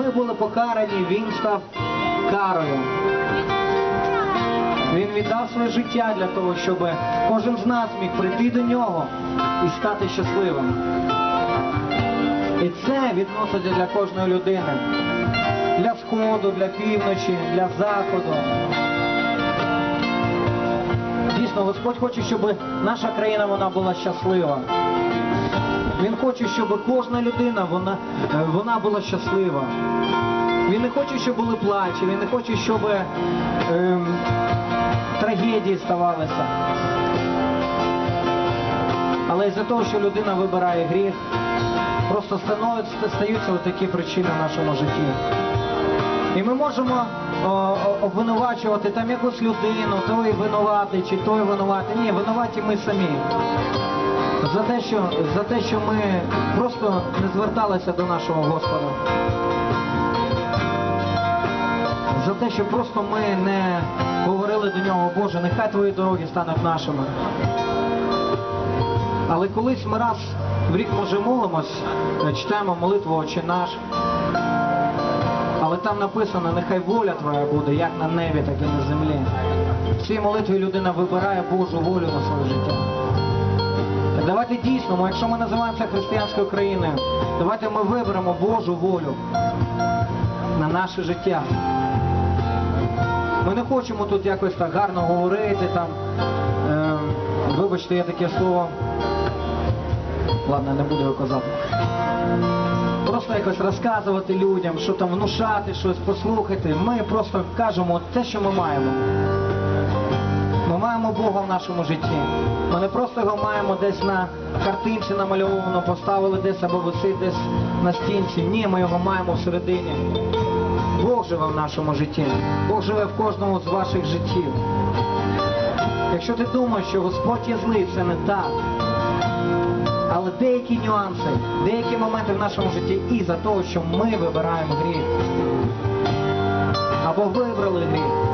ми були покарані, він став карою. Він віддав своє життя для того, щоб кожен з нас міг прийти до нього і стати щасливим. І це відноситься для кожної людини. Для сходу, для півночі, для заходу. Дійсно, Господь хоче, щоб наша країна вона була щаслива. Він хоче, щоб кожна людина вона, е, вона була щаслива. Він не хоче, щоб були плачі, він не хоче, щоб ем, трагедії ставалися. Але із-за того, що людина вибирає гріх, просто стаються такі причини в нашому житті. І ми можемо о, обвинувачувати там якусь людину, той винуватий чи той винуватий. Ні, винуваті ми самі. Те, що, за те, що ми просто не зверталися до нашого Господа. За те, що просто ми не говорили до нього, Боже, нехай твої дороги стануть нашими. Але колись ми раз в рік може молимось, читаємо молитву Отче наш. Але там написано, нехай воля твоя буде, як на небі, так і на землі. В цій молитві людина вибирає Божу волю на своє життя. Давайте дійсно, ми, якщо ми називаємося християнською країною, давайте ми виберемо Божу волю на наше життя. Ми не хочемо тут якось так гарно говорити, там, е, вибачте, є таке слово. Ладно, не буду його казати. Просто якось розказувати людям, що там внушати щось, послухати. Ми просто кажемо те, що ми маємо. Ми маємо Бога в нашому житті. Ми не просто його маємо десь на картинці намальовано, поставили десь або висить десь на стінці. Ні, ми його маємо всередині. Бог живе в нашому житті. Бог живе в кожному з ваших життів. Якщо ти думаєш, що Господь є злий, це не так. Але деякі нюанси, деякі моменти в нашому житті із-за того, що ми вибираємо гріх. Або вибрали гріх.